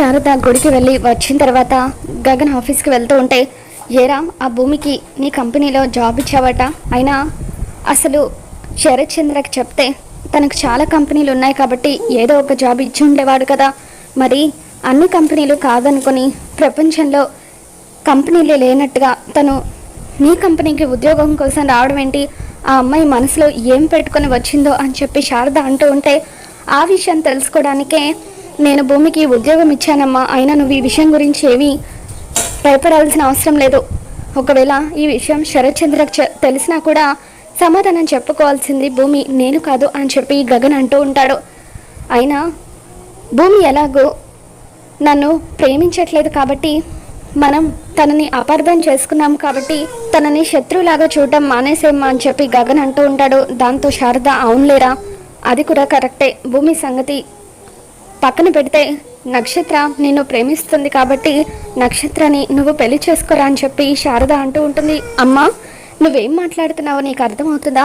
శారద గుడికి వెళ్ళి వచ్చిన తర్వాత గగన్ ఆఫీస్కి వెళ్తూ ఉంటే ఏరా ఆ భూమికి నీ కంపెనీలో జాబ్ ఇచ్చావట? అయినా అసలు శరత్ చంద్రకి చెప్తే తనకు చాలా కంపెనీలు ఉన్నాయి కాబట్టి ఏదో ఒక జాబ్ ఇచ్చి ఉండేవాడు కదా. మరి అన్ని కంపెనీలు కాదనుకొని ప్రపంచంలో కంపెనీలే లేనట్టుగా తను నీ కంపెనీకి ఉద్యోగం కోసం రావడం ఏంటి? ఆ అమ్మాయి మనసులో ఏం పెట్టుకొని వచ్చిందో అని చెప్పి శారద అంటూ ఉంటే ఆ విషయం తెలుసుకోవడానికే నేను భూమికి ఉద్యోగం ఇచ్చానమ్మా. అయినా నువ్వు ఈ విషయం గురించి ఏమీ భయపడాల్సిన అవసరం లేదు. ఒకవేళ ఈ విషయం శరత్ చంద్రకు తెలిసినా కూడా సమాధానం చెప్పుకోవాల్సింది భూమి నేను కాదు అని చెప్పి గగన్ అంటూ ఉంటాడు. అయినా భూమి ఎలాగో నన్ను ప్రేమించట్లేదు కాబట్టి మనం తనని అపార్థం చేసుకున్నాం కాబట్టి తనని శత్రువులాగా చూడటం మానేసేమ్మా అని చెప్పి గగన్ అంటూ ఉంటాడు. దాంతో శారద అవునులేరా? అది కూడా కరెక్టే. భూమి సంగతి పక్కన పెడితే నక్షత్ర నిన్ను ప్రేమిస్తుంది కాబట్టి నక్షత్రాన్ని నువ్వు పెళ్ళి చేసుకోరా అని చెప్పి శారద అంటూ ఉంటుంది. అమ్మా నువ్వేం మాట్లాడుతున్నావో నీకు అర్థమవుతుందా?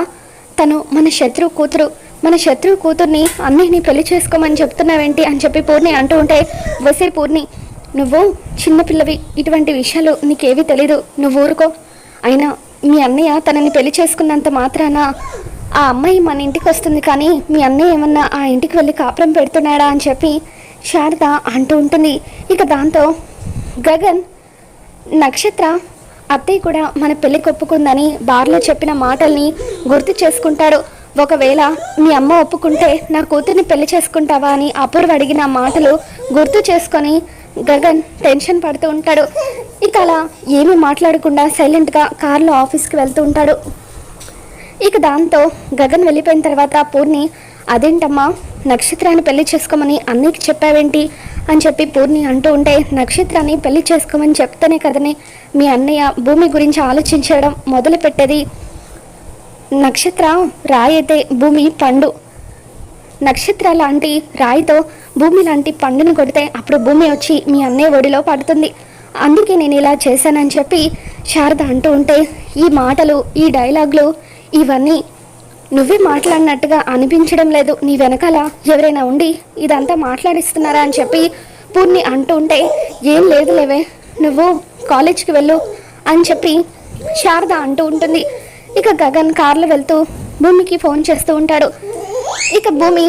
తను మన శత్రువు కూతురు మన శత్రువు కూతుర్ని అన్నయ్యని పెళ్ళి చేసుకోమని చెప్తున్నావేంటి అని చెప్పి పూర్ణి అంటూ ఉంటే వసే పూర్ణి నువ్వు చిన్నపిల్లవి ఇటువంటి విషయాలు నీకేవి తెలీదు నువ్వు ఊరుకో. అయినా మీ అన్నయ్య తనని పెళ్ళి చేసుకున్నంత మాత్రాన ఆ అమ్మాయి మన ఇంటికి వస్తుంది కానీ మీ అన్నయ్య ఏమన్నా ఆ ఇంటికి వెళ్ళి కాపురం పెడుతున్నాడా అని చెప్పి శారద అంటూ ఉంటుంది. ఇక దాంతో గగన్ నక్షత్ర అత్తయ్య కూడా మన పెళ్ళి ఒప్పుకుందని బార్లో చెప్పిన మాటల్ని గుర్తు చేసుకుంటాడు. ఒకవేళ మీ అమ్మ ఒప్పుకుంటే నా కూతుర్ని పెళ్ళి చేసుకుంటావా అని అపూర్వ అడిగిన మాటలు గుర్తు చేసుకొని గగన్ టెన్షన్ పడుతూ ఉంటాడు. ఇక అలా ఏమీ మాట్లాడకుండా సైలెంట్గా కార్లో ఆఫీస్కి వెళ్తూ ఉంటాడు. ఇక దాంతో గగన్ వెళ్ళిపోయిన తర్వాత పూర్ణి అదేంటమ్మా నక్షత్రాన్ని పెళ్ళి చేసుకోమని అన్నయ్యకి చెప్పావేంటి? అని చెప్పి పూర్ణి అంటూ ఉంటే నక్షత్రాన్ని పెళ్ళి చేసుకోమని చెప్తేనే కదనే మీ అన్నయ్య భూమి గురించి ఆలోచించడం మొదలుపెట్టేది. నక్షత్ర రాయి అయితే భూమి పండు. నక్షత్ర లాంటి రాయితో భూమి లాంటి పండును కొడితే అప్పుడు భూమి వచ్చి మీ అన్నయ్య ఒడిలో పడుతుంది. అందుకే నేను ఇలా చేశానని చెప్పి శారద అంటూ ఉంటే ఈ మాటలు ఈ డైలాగులు ఇవన్నీ. నువ్వే మాట్లాడినట్టుగా అనిపించడం లేదు నీ వెనకాల. ఎవరైనా ఉండి ఇదంతా మాట్లాడిస్తున్నారా అని చెప్పి పూర్ణి అంటూ ఉంటే ఏం లేదు లేవే నువ్వు కాలేజ్కి వెళ్ళు అని చెప్పి శారద అంటూ ఉంటుంది. ఇక గగన్ కార్లో వెళ్తూ భూమికి ఫోన్ చేస్తూ ఉంటాడు. ఇక భూమి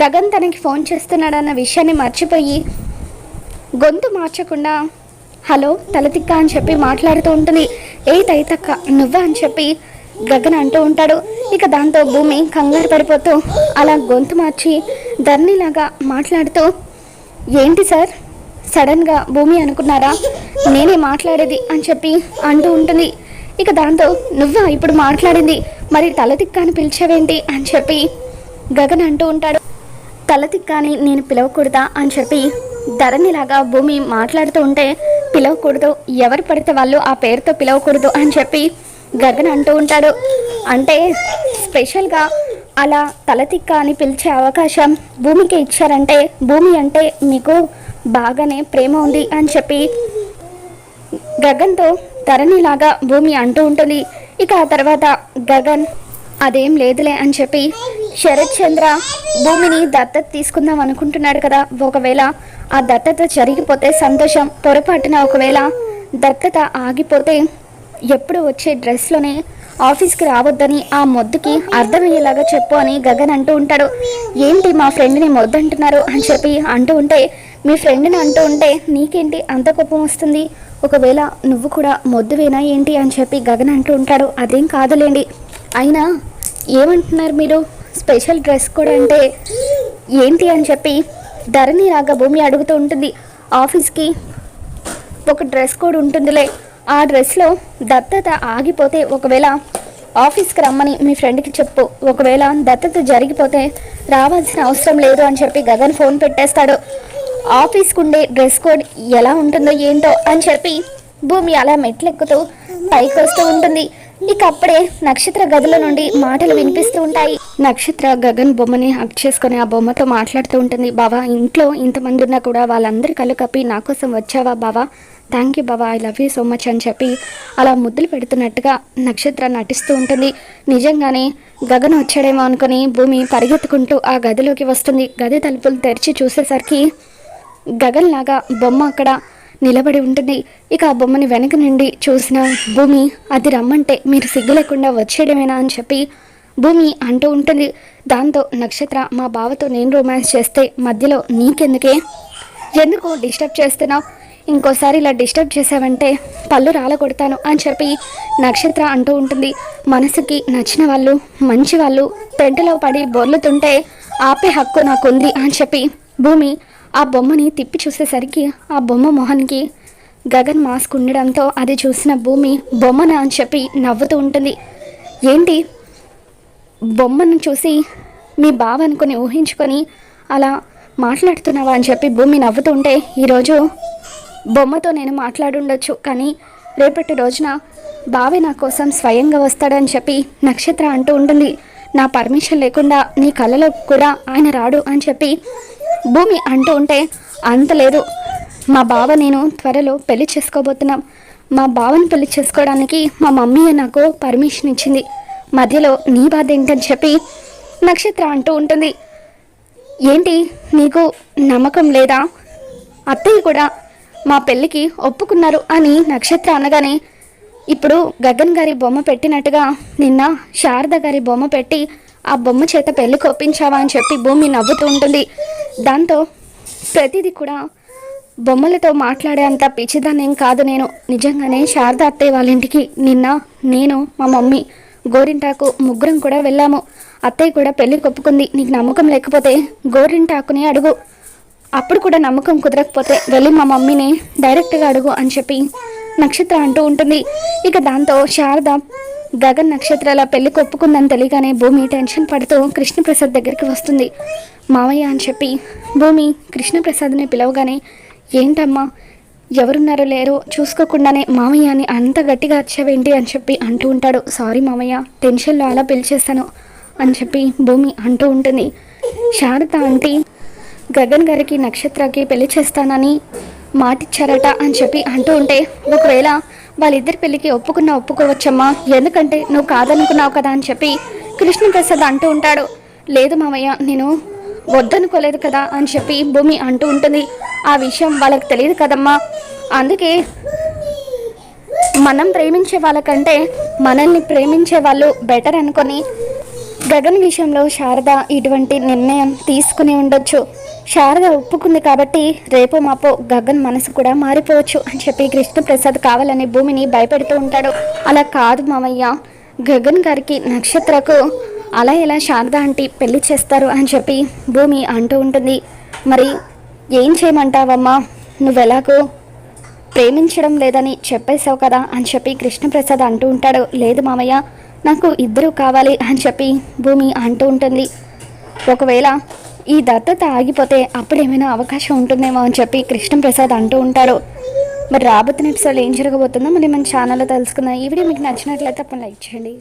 గగన్ తనకి ఫోన్ చేస్తున్నాడన్న విషయాన్ని మర్చిపోయి గొంతు మార్చకుండా హలో తలతిక్క అని చెప్పి మాట్లాడుతూ ఉంటుంది. ఏ తైతక్క నువ్వా అని చెప్పి గగన్ అంటూ ఉంటాడు. ఇక దాంతో భూమి కంగారు పడిపోతూ అలా గొంతు మార్చి ధరణిలాగా మాట్లాడుతూ ఏంటి సార్? సడన్గా భూమి అనుకున్నారా? నేనే మాట్లాడేది అని చెప్పి అంటూ ఉంటుంది. ఇక దాంతో నువ్వా? ఇప్పుడు మాట్లాడింది. మరి తలతిక్క అని పిలిచావేంటి? అని చెప్పి గగన్ అంటూ ఉంటాడు. తలతిక్కాని నేను పిలవకూడదా? అని చెప్పి ధరణిలాగా భూమి మాట్లాడుతూ ఉంటే పిలవకూడదు. ఎవరు పడితే వాళ్ళు ఆ పేరుతో పిలవకూడదు అని చెప్పి గగన్ అంటూ ఉంటాడు. అంటే స్పెషల్గా అలా తలతిక్క అని పిలిచే అవకాశం భూమికి ఇచ్చారంటే భూమి అంటే మీకు బాగానే ప్రేమ ఉంది అని చెప్పి గగన్తో ధరణిలాగా భూమి అంటూ ఉంటుంది. ఇక ఆ తర్వాత గగన్ అదేం లేదులే అని చెప్పి శరత్ చంద్ర భూమిని దత్తత తీసుకుందాం అనుకుంటున్నాడు కదా. ఒకవేళ ఆ దత్తత జరిగిపోతే సంతోషం పొరపాటున ఒకవేళ దత్తత ఆగిపోతే ఎప్పుడు వచ్చే డ్రెస్లోనే ఆఫీస్కి రావద్దని ఆ మొద్దుకి అర్థమయ్యేలాగా చెప్పు అని గగన్ అంటూ ఉంటాడు. ఏంటి మా ఫ్రెండ్ని మొద్దు అంటున్నారు అని చెప్పి అంటూ ఉంటే మీ ఫ్రెండ్ని అంటూ ఉంటే నీకేంటి అంత కోపం వస్తుంది? ఒకవేళ నువ్వు కూడా మొద్దువేనా ఏంటి? అని చెప్పి గగన్ అంటూ ఉంటాడు. అదేం కాదులేండి. అయినా ఏమంటున్నారు మీరు? స్పెషల్ డ్రెస్ కూడా అంటే ఏంటి? అని చెప్పి ధరణి రాగా భూమి అడుగుతూ ఉంటుంది. ఆఫీస్కి ఒక డ్రెస్ కోడ్ ఉంటుందిలే. ఆ డ్రెస్లో దత్తత ఆగిపోతే ఒకవేళ ఆఫీస్కి రమ్మని మీ ఫ్రెండ్కి చెప్పు. ఒకవేళ దత్తత జరిగిపోతే రావాల్సిన అవసరం లేదు అని చెప్పి గగన్ ఫోన్ పెట్టేస్తాడు. ఆఫీస్కి ఉండే డ్రెస్ కోడ్ ఎలా ఉంటుందో ఏంటో అని చెప్పి భూమి అలా మెట్లెక్కుతూ పైకి వస్తూ ఉంటుంది. ఇక అప్పుడే నక్షత్ర గదుల నుండి మాటలు వినిపిస్తూ ఉంటాయి. నక్షత్ర గగన్ బొమ్మని హక్ చేసుకొని ఆ బొమ్మతో మాట్లాడుతూ ఉంటుంది. బావా ఇంట్లో ఇంతమంది ఉన్నా కూడా వాళ్ళందరి కళ్ళు కప్పి నా కోసం వచ్చావా బావా? Thank you Baba I love you so much అని చెప్పి అలా ముద్దులు పెడుతున్నట్టుగా నక్షత్ర నటిస్తూ ఉంటుంది. నిజంగానే గగన్ వచ్చాడేమో అనుకుని భూమి పరిగెత్తుకుంటూ ఆ గదిలోకి వస్తుంది. గది తలుపులు తెరిచి చూసేసరికి గగన్ లాగా బొమ్మ అక్కడ నిలబడి ఉంటుంది. ఇక ఆ బొమ్మని వెనక నుండి చూసిన భూమి అది రమ్మంటే మీరు సిగ్గు లేకుండా వచ్చేయడమేనా అని చెప్పి భూమి అంటూ ఉంటుంది. దాంతో నక్షత్ర మా బావతో నేను రొమాన్స్ చేస్తే మధ్యలో నీకెందుకే? ఎందుకు డిస్టర్బ్ చేస్తున్నావు? ఇంకోసారి ఇలా డిస్టర్బ్ చేసావంటే పళ్ళు రాలగొడతాను అని చెప్పి నక్షత్ర అంటూ ఉంటుంది. మనసుకి నచ్చిన వాళ్ళు మంచి వాళ్ళు పెంటలో పడి బొర్లుతుంటే ఆపే హక్కు నాకుంది అని చెప్పి భూమి ఆ బొమ్మని తిప్పి చూసేసరికి ఆ బొమ్మ మొహానికి గగన్ మాస్క్ ఉండడంతో అది చూసిన భూమి బొమ్మన అని చెప్పి నవ్వుతూ ఉంటుంది. ఏంటి? బొమ్మను చూసి మీ బావ అనుకుని ఊహించుకొని అలా మాట్లాడుతున్నావా అని చెప్పి భూమి నవ్వుతూ ఉంటే ఈరోజు బొమ్మతో నేను మాట్లాడుండొచ్చు కానీ రేపటి రోజున బావి నా కోసం స్వయంగా వస్తాడని చెప్పి నక్షత్ర అంటూ ఉంటుంది. నా పర్మిషన్ లేకుండా నీ కళ్ళలో కూడా ఆయన రాడు అని చెప్పి భూమి అంటూ ఉంటే అంత లేదు. మా బావ నేను త్వరలో పెళ్ళి చేసుకోబోతున్నాం. మా బావని పెళ్ళి చేసుకోవడానికి మా మమ్మీ నాకు పర్మిషన్ ఇచ్చింది. మధ్యలో నీ బాధ ఏంటని చెప్పి నక్షత్ర అంటూ ఉంటుంది. ఏంటి నీకు నమ్మకం లేదా? అత్తయ్య కూడా మా పెళ్ళికి ఒప్పుకున్నారు అని నక్షత్ర అనగానే ఇప్పుడు గగన్ గారి బొమ్మ పెట్టినట్టుగా నిన్న శారద గారి బొమ్మ పెట్టి ఆ బొమ్మ చేత పెళ్ళి కొప్పించావా అని చెప్పి భూమి నవ్వుతూ ఉంటుంది. దాంతో ప్రతిదీ కూడా బొమ్మలతో మాట్లాడే అంత పిచ్చిదాన్నేం కాదు నేను. నిజంగానే శారద అత్తయ్య వాళ్ళ ఇంటికి నిన్న నేను మా మమ్మీ గోరింటాకు ముగ్గురం కూడా వెళ్ళాము. అత్తయ్య కూడా పెళ్ళి కొప్పుకుంది. నీకు నమ్మకం లేకపోతే గోరింటాకుని అడుగు. అప్పుడు కూడా నమ్మకం కుదరకపోతే వెళ్ళి మా మమ్మీని డైరెక్ట్గా అడుగు అని చెప్పి నక్షత్ర అంటూ ఉంటుంది. ఇక దాంతో శారద గగన్ నక్షత్రాల పెళ్ళి కొప్పుకుందని తెలియగానే భూమి టెన్షన్ పడుతూ కృష్ణప్రసాద్ దగ్గరికి వస్తుంది. మావయ్య అని చెప్పి భూమి కృష్ణప్రసాద్ని పిలవగానే ఏంటమ్మా ఎవరున్నారో లేరో చూసుకోకుండానే మామయ్య అని అంత గట్టిగా వచ్చావేంటి అని చెప్పి అంటూ ఉంటాడు. సారీ మామయ్య టెన్షన్లో అలా పిలిచేస్తాను అని చెప్పి భూమి అంటూ ఉంటుంది. శారద అంటే గగన్ గారికి నక్షత్రకి పెళ్ళి చేస్తానని మాటిచ్చారట అని చెప్పి అంటూ ఉంటే ఒకవేళ వాళ్ళిద్దరి పెళ్ళికి ఒప్పుకున్నా ఒప్పుకోవచ్చమ్మా. ఎందుకంటే నువ్వు కాదనుకున్నావు కదా అని చెప్పి కృష్ణప్రసాద్ అంటూ ఉంటాడు. లేదు మామయ్య నేను వద్దనుకోలేదు కదా అని చెప్పి భూమి అంటూ ఉంటుంది. ఆ విషయం వాళ్ళకి తెలియదు కదమ్మా. అందుకే మనం ప్రేమించే వాళ్ళకంటే మనల్ని ప్రేమించే వాళ్ళు బెటర్ అనుకొని గగన్ విషయంలో శారద ఇటువంటి నిర్ణయం తీసుకుని ఉండొచ్చు. శారద ఒప్పుకుంది కాబట్టి రేపు మాపో గగన్ మనసు కూడా మారిపోవచ్చు అని చెప్పి కృష్ణప్రసాద్ కావాలని భూమిని భయపెడుతూ ఉంటాడు. అలా కాదు మామయ్య. గగన్ గారికి నక్షత్రకు అలా ఎలా శారద అంటే పెళ్ళి చేస్తారు అని చెప్పి భూమి అంటూ ఉంటుంది. మరి ఏం చేయమంటావమ్మా? నువ్వెలాగో ప్రేమించడం లేదని చెప్పేశావు కదా అని చెప్పి కృష్ణప్రసాద్ అంటూ ఉంటాడు. లేదు మామయ్య నాకు ఇద్దరు కావాలి అని చెప్పి భూమి అంటూ ఉంటుంది. ఒకవేళ ఈ దత్తత ఆగిపోతే అప్పుడేమైనా అవకాశం ఉంటుందేమో అని చెప్పి కృష్ణప్రసాద్ అంటూ ఉంటారు. మరి రాబోతున్న ఎపిసోడ్ ఏం జరగబోతుందో మరి మన ఛానల్లో తెలుసుకుందాం. ఈ వీడియో మీకు నచ్చినట్లయితే తప్పని లైక్ చేయండి.